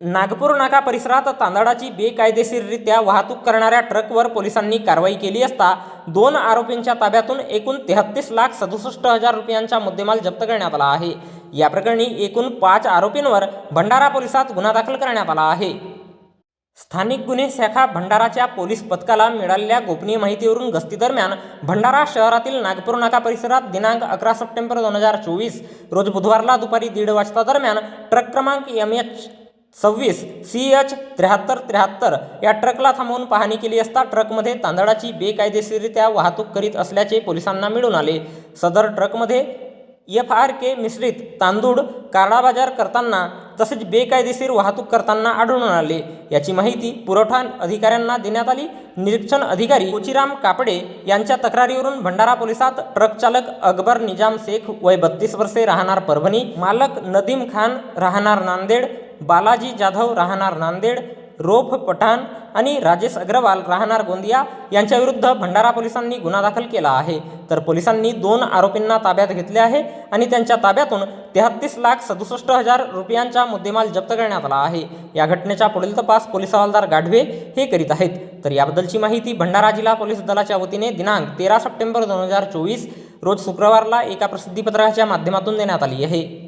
नागपूर नाका परिसरात तांदळाची बेकायदेशीररित्या वाहतूक करणाऱ्या ट्रकवर पोलिसांनी कारवाई केली असता दोन आरोपींच्या ताब्यातून एकूण तेहत्तीस लाख सदुसष्ट हजार रुपयांचा मुद्देमाल जप्त करण्यात आला आहे. या प्रकरणी एकूण पाच आरोपींवर भंडारा पोलिसात गुन्हा दाखल करण्यात आला आहे. स्थानिक गुन्हे शाखा भंडाराच्या पोलीस पथकाला मिळालेल्या गोपनीय माहितीवरून गस्तीदरम्यान भंडारा शहरातील नागपूर नाका परिसरात दिनांक अकरा सप्टेंबर दोन हजार चोवीस रोज बुधवारला दुपारी दीड वाजता दरम्यान ट्रक क्रमांक एम एच सव्वीस सी एच त्र्याहत्तर त्र्याहत्तर या ट्रकला थांबवून पाहणी केली असता ट्रकमध्ये तांदळाची बेकायदेशीररित्या वाहतूक करीत असल्याचे पोलिसांना मिळून आले. सदर ट्रकमध्ये एफ आर के मिश्रित तांदूळ काळाबाजार करताना तसेच बेकायदेशीर वाहतूक करताना आढळून आले. याची माहिती पुरवठा अधिकाऱ्यांना देण्यात आली. निरीक्षण अधिकारी कोचिराम कापडे यांच्या तक्रारीवरून भंडारा पोलिसात ट्रक चालक अकबर निजाम शेख वय बत्तीस वर्षे राहणार परभणी मालक नदीम खान राहणार नांदेड बालाजी जाधव राहणार नांदेड रोफ पठाण आणि राजेश अग्रवाल राहणार गोंदिया यांच्याविरुद्ध भंडारा पोलिसांनी गुन्हा दाखल केला आहे. तर पोलिसांनी दोन आरोपींना ताब्यात घेतले आहे आणि त्यांच्या ताब्यातून तेहत्तीस लाख सदुसष्ट हजार रुपयांचा मुद्देमाल जप्त करण्यात आला आहे. या घटनेचा पुढील तपास पोलीस हवालदार गाढवे हे करीत आहेत. तर याबद्दलची माहिती भंडारा जिल्हा पोलीस दलाच्या वतीने दिनांक तेरा सप्टेंबर दोन हजार चोवीस रोज शुक्रवारला एका प्रसिद्धीपत्रकाच्या माध्यमातून देण्यात आली आहे.